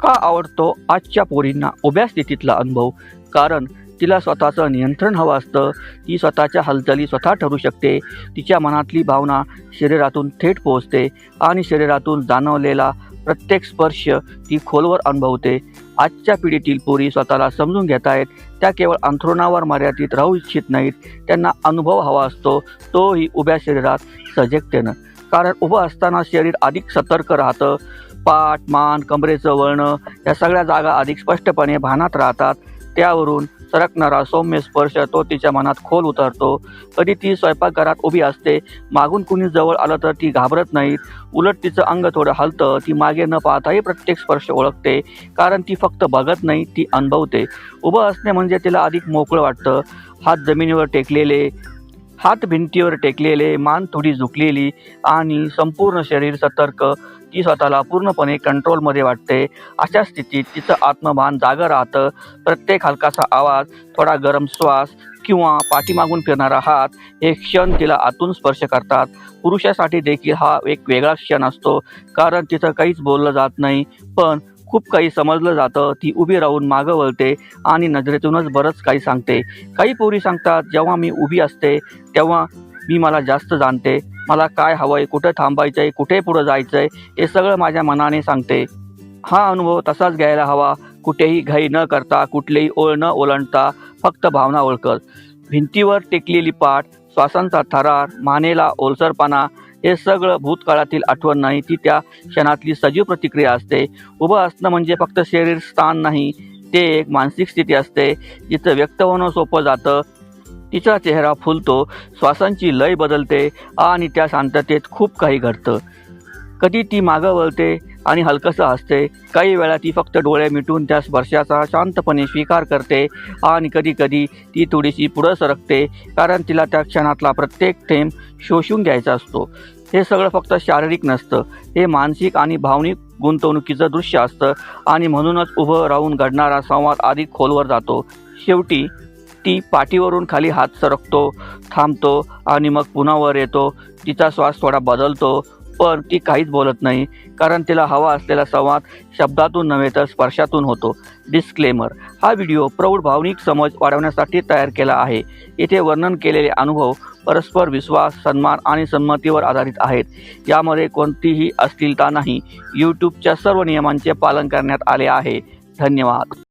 का आवडतो आजच्या पोरींना. उभ्या स्थितीतला अनुभव. कारण तिला स्वतःचं नियंत्रण हवं असतं. ती स्वतःच्या हालचाली स्वतः ठरू शकते. तिच्या मनातली भावना शरीरातून थेट पोहोचते आणि शरीरातून जाणवलेला प्रत्येक स्पर्श ती खोलवर अनुभवते. आजच्या पिढीतील पोरी स्वतःला समजून घेत आहेत त्या केवळ अंथरुणावर मर्यादित राहू इच्छित नाहीत. त्यांना अनुभव हवा असतो. तोही उभ्या शरीरात सजगतेनं. कारण उभं असताना शरीर अधिक सतर्क राहतं. पाठ मान कमरेचं वळणं या सगळ्या जागा अधिक स्पष्टपणे भानात राहतात. त्यावरून सरकणारा सौम्य स्पर्श तो तिच्या मनात खोल उतरतो. कधी ती स्वयंपाकघरात उभी असते मागून कुणी जवळ आलं तर ती घाबरत नाहीत. उलट तिचं अंग थोडं हलतं ती मागे न पाहताही प्रत्येक स्पर्श ओळखते कारण ती फक्त बघत नाही ती अनुभवते. उभं असणे म्हणजे तिला अधिक मोकळं वाटतं. हात जमिनीवर टेकलेले हात भिंतीवर टेकलेले मान थोडी झुकलेली आणि संपूर्ण शरीर सतर्क ती स्वतःला पूर्णपणे कंट्रोलमध्ये वाटते. अशा स्थितीत तिचं आत्मभान जागं राहतं. प्रत्येक हलकासा आवाज थोडा गरम श्वास किंवा पाठीमागून फिरणारा हात हे क्षण तिला आतून स्पर्श करतात. पुरुषासाठी देखील हा एक वेगळा क्षण असतो. कारण तिथं काहीच बोललं जात नाही पण खूप काही समजलं जातं. ती उभी राहून मागं वळते आणि नजरेतूनच बरंच काही सांगते. काही पोरी सांगतात जेव्हा मी उभी असते तेव्हा मी मला जास्त जाणते. मला काय हवंय कुठं थांबायचं आहे कुठे पुढं जायचं आहे हे सगळं माझ्या मनाने सांगते. हा अनुभव तसाच घ्यायला हवा. कुठेही घाई न करता कुठलीही ओळ न ओलांडता फक्त भावना ओळखत भिंतीवर टेकलेली पाठ श्वासांचा थरार मानेला ओलसरपणा हे सगळं भूतकाळातील आठवण नाही ती त्या क्षणातली सजीव प्रतिक्रिया असते. उभं असणं म्हणजे फक्त शरीर स्थान नाही ते एक मानसिक स्थिती असते. जिथं व्यक्त होणं सोपं जातं तिचा चेहरा फुलतो श्वासांची लय बदलते आणि त्या शांततेत खूप काही घडतं. कधी ती मागं वळते आणि हलकंसं हसते काही वेळा ती फक्त डोळे मिटून त्या स्पर्शाचा शांतपणे स्वीकार करते आणि कधी कधी ती थोडीशी पुढं सरकते कारण तिला त्या क्षणातला प्रत्येक थेंब शोषून घ्यायचा असतो. हे सगळं फक्त शारीरिक नसतं. हे मानसिक आणि भावनिक गुंतवणुकीचं दृश्य असतं आणि म्हणूनच उभं राहून घडणारा संवाद अधिक खोलवर जातो. शेवटी ती पाठीवरून खाली हात सरकतो थांबतो आणि मग पुन्हा वर येतो. तिचा श्वास थोडा बदलतो. पण ती काहीच बोलत नाही. कारण तिला हवा असलेला संवाद शब्दातून नव्हे तर स्पर्शातून होतो. डिस्क्लेमर हा व्हिडिओ प्रौढ भावनिक समज वाढवण्यासाठी तयार केला आहे. येथे वर्णन केलेले अनुभव परस्पर विश्वास सन्मान आणि संमतीवर आधारित आहेत. यामध्ये कोणतीही अश्लीलता नाही. यूट्यूबच्या सर्व नियमांचे पालन करण्यात आले आहे. धन्यवाद.